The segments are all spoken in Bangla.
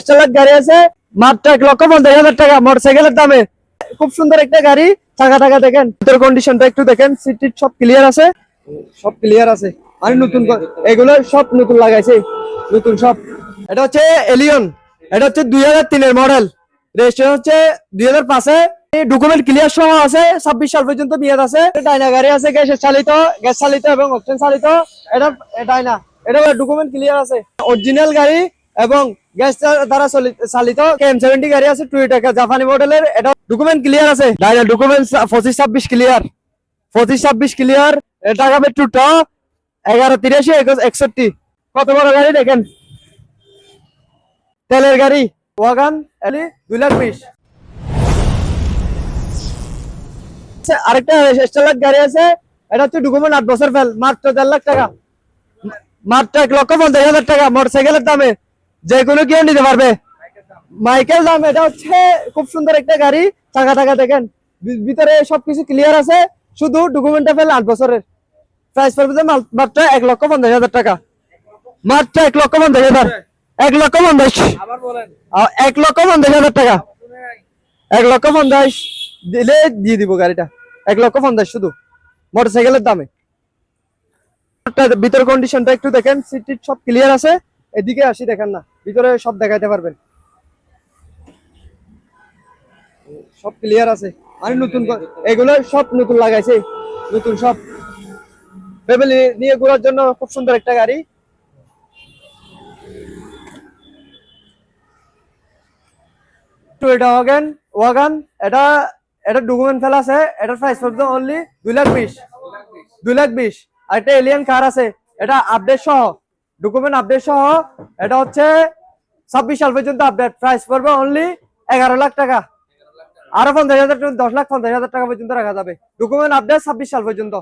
স্টেলার গাড়ি আছে। মাত্র এক লক্ষ পঞ্চাশ হাজার টাকা মোটরসাইকেলের দামে। খুব সুন্দর একটা গাড়ি। চাকা টাকা দেখেন। ভিতর কন্ডিশনটা একটু দেখেন। সিট সব ক্লিয়ার আছে। সব ক্লিয়ার আছে। আর নতুন এগুলো সব নতুন লাগাইছে। নতুন সব। এটা হচ্ছে এলিয়ন এটা হচ্ছে দুই হাজার তিনের মডেল রেজিস্ট্রেশন হচ্ছে দুই হাজার পাঁচে। ডকুমেন্ট ক্লিয়ার সহ আছে। ছাব্বিশ সাল পর্যন্ত মেয়াদ আছে। ডাইনা গাড়ি আছে, গ্যাসের চালিত, গ্যাস চালিত এবং অক্সিজেন চালিত। এটা ডাইনা। এটা ডকুমেন্ট ক্লিয়ার আছে। অরিজিনাল গাড়ি এবং গ্যাস দ্বারা চলি- চালিত এম সেভেন্টি গাড়ি আছে টুইটাকা জাপানি মডেলের এটা ডকুমেন্ট ক্লিয়ার আছে? ডকুমেন্ট পঁচিশ ছাব্বিশ ক্লিয়ার পঁচিশ ছাব্বিশ ক্লিয়ার টাকা পেট্রোলটা এগারো তিরাশি একষট্টি। কত বড় গাড়ি দেখেন? তেলের গাড়ি। ওয়াগান এলি দুই লাখ বিশ আরেকটা স্টেলার গাড়ি আছে। এটা হচ্ছে ডকুমেন্ট আট বছর ফেল মাত্র দেড় লাখ টাকা। মাত্র এক লক্ষ পঞ্চাশ হাজার টাকা। মোটরসাইকেলের দামে। যে কোনো কেউ নিতে পারবে? মাইকেল দাম এটা হচ্ছে খুব সুন্দর একটা গাড়ি। চাকা টাকা দেখেন ভিতরে সবকিছু ক্লিয়ার আছে। শুধু ডকুমেন্টটা ফেল আট বছরের। প্রাইস পড়বে যে মাত্র এক লক্ষ পঞ্চাশ হাজার টাকা। মাত্র এক লক্ষ পঞ্চাশ হাজার। এক লক্ষ পঞ্চাশ। এক লক্ষ পঞ্চাশ হাজার টাকা। এক লক্ষ পঞ্চাশ দিলে দিয়ে দিব গাড়িটা। এক লক্ষ পঞ্চাশ শুধু। মোটরসাইকেলের দামে। ভিতর কন্ডিশনটা একটু দেখেন সিট সব ক্লিয়ার আছে। এদিকে আসি, দেখেন না। ভিতরে সব দেখাইতে পারবেন। সব ক্লিয়ার আছে। আর নতুন এগুলো সব নতুন লাগাইছে। নতুন সব। ফ্যামিলি নিয়ে ঘোরার জন্য খুব সুন্দর একটা গাড়ি। টুয়েটা ওয়াগান ওয়াগান এটা এটা ডকুমেন্ট ফেলা আছে। এটার প্রাইস পড়বে অনলি দুই লাখ বিশ। দুই লাখ বিশ। আর একটা এলিয়ান কার আছে। এটা আপডেট সহ। ডকুমেন্ট আপডেট সহ এটা হচ্ছে ছাব্বিশ সাল পর্যন্ত আপডেট প্রাইস পড়বে অনলি এগারো লাখ টাকা। আরও পঞ্চাশ হাজার দশ লাখ পঞ্চাশ হাজার টাকা পর্যন্ত রাখা যাবে। ডকুমেন্ট আপডেট ছাব্বিশ সাল পর্যন্ত।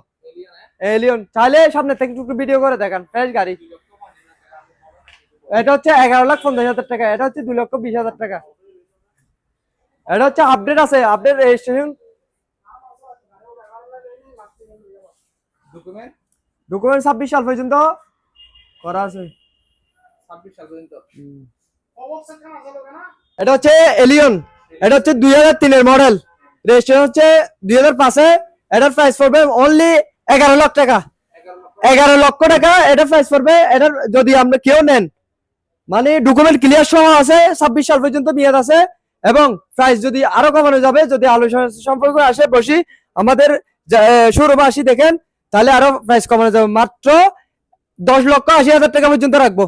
এলিয়ন চাইলে সামনে থেকে একটু ভিডিও করে দেখান ফ্রেশ গাড়ি। এটা হচ্ছে এগারো লাখ পঞ্চাশ হাজার টাকা এটা হচ্ছে দুই লক্ষ বিশ হাজার টাকা। এটা হচ্ছে আপডেট আছে আপডেট রেজিস্ট্রেশন ডকুমেন্ট ডকুমেন্ট ছাব্বিশ সাল পর্যন্ত করা আছে। ছাব্বিশ সাল পর্যন্ত। এটা হচ্ছে এলিয়ন এটা হচ্ছে দুই হাজার তিনের মডেল। রেজিস্ট্রেশন হচ্ছে দুই হাজার পাঁচে এটার প্রাইস পড়বে অনলি এগারো লাখ টাকা। এগারো লক্ষ। টাকা এটা প্রাইস পড়বে এটার যদি আমরা কেউ নেন। মানে ডকুমেন্ট ক্লিয়ার সহ আছে ছাব্বিশ সাল পর্যন্ত মেয়াদ আছে এবং প্রাইস যদি আরও কমানো যাবে যদি আলোচনা সম্পর্ক আসে বসি আমাদের শোরুমে আসি দেখেন তাহলে আরও প্রাইস কমানো যাবে। মাত্র দশ লক্ষ আশি হাজার টাকা পর্যন্ত রাখব।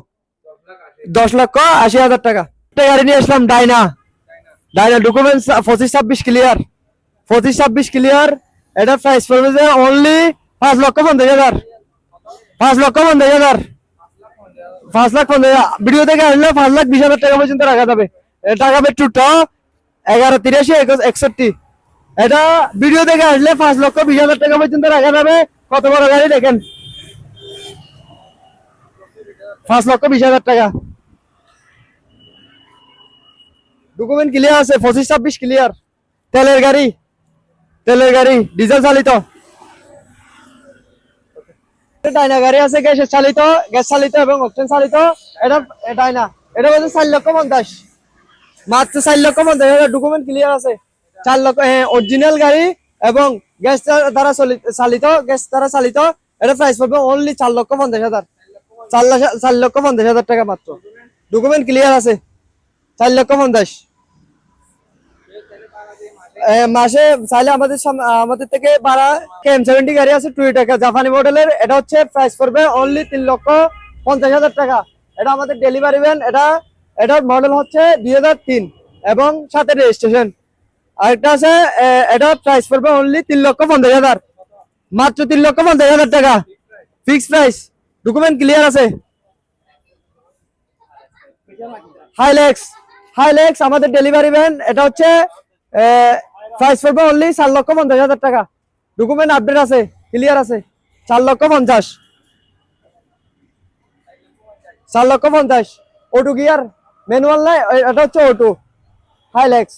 দশ লক্ষ আশি হাজার টাকা। একটা গাড়ি নিয়ে আসলাম ডাইনা ডাইনা ডকুমেন্টস পঁচিশ ছাব্বিশ ক্লিয়ার পঁচিশ ছাব্বিশ ক্লিয়ার এটা প্রাইস পড়বে যে অনলি পাঁচ লক্ষ পঞ্চাশ হাজার। পাঁচ লক্ষ পঞ্চাশ হাজার। পাঁচ লাখ পঞ্চাশ। ভিডিও থেকে আসলে পাঁচ লাখ বিশ হাজার টাকা পর্যন্ত রাখা যাবে। এ টাকা পেট্রোলটা এগারো তিরাশি একষট্টি। এটা ভিডিও থেকে আসলে পাঁচ লক্ষ বিশ হাজার টাকা পর্যন্ত রাখা যাবে। কত বড় গাড়ি দেখেন। পাঁচ লক্ষ বিশ হাজার টাকা। ডকুমেন্ট ক্লিয়ার আছে, পঁচিশ, ছাব্বিশ ক্লিয়ার তেলের গাড়ি তেলের গাড়ি ডিজেল চালিত। ডাইনা গাড়ি আছে, গ্যাসের চালিত, গ্যাস চালিত এবং অক্সিজেন চালিত। এটা ডাইনা। এটা বলছে চার লক্ষ পঞ্চাশ। মাত্র চার লক্ষ পঞ্চাশ হাজার ডকুমেন্ট ক্লিয়ার আছে। চার লক্ষ হ্যাঁ অরিজিনাল গাড়ি এবং গ্যাস দ্বারা চলি- চালিত, গ্যাস দ্বারা চালিত। এটা প্রাইস পড়বে অনলি চার লক্ষ পঞ্চাশ হাজার। চার লাখ চার লক্ষ পঞ্চাশ হাজার টাকা মাত্র। ডকুমেন্ট ক্লিয়ার আছে? চার লক্ষ পঞ্চাশ। মাসে চাইলে আমাদের আমাদের থেকে ভাড়া কেম সেভেন্টি গাড়ি আছে টুই টাকা। জাপানি মডেলের এটা হচ্ছে প্রাইস পড়বে অনলি তিন লক্ষ পঞ্চাশ হাজার টাকা। এটা আমাদের ডেলিভারি ভ্যান এটা এটার মডেল হচ্ছে দুই তিন এবং সাথে রেজিস্ট্রেশন আরেকটা আছে এটা প্রাইস পড়বে অনলি তিন লক্ষ পঞ্চাশ হাজার। মাত্র তিন লক্ষ পঞ্চাশ হাজার টাকা। ফিক্স প্রাইস ডকুমেন্ট ক্লিয়ার আছে? হাইলেক্স হাইলেক্স আমাদের ডেলিভারি ভ্যান এটা হচ্ছে প্রাইস পড়বে অনলি চার লক্ষ পঞ্চাশ হাজার টাকা। ডকুমেন্ট আপডেট আছে ক্লিয়ার আছে। চার লক্ষ পঞ্চাশ। চার লক্ষ পঞ্চাশ। অটো গিয়ার ম্যানুয়াল নাই এটা হচ্ছে অটো হাইলেক্স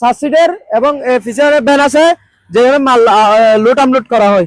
চার সিটের এবং ফিচারের ভ্যান আছে, যেখানে মাল লোড আনলোড করা হয়।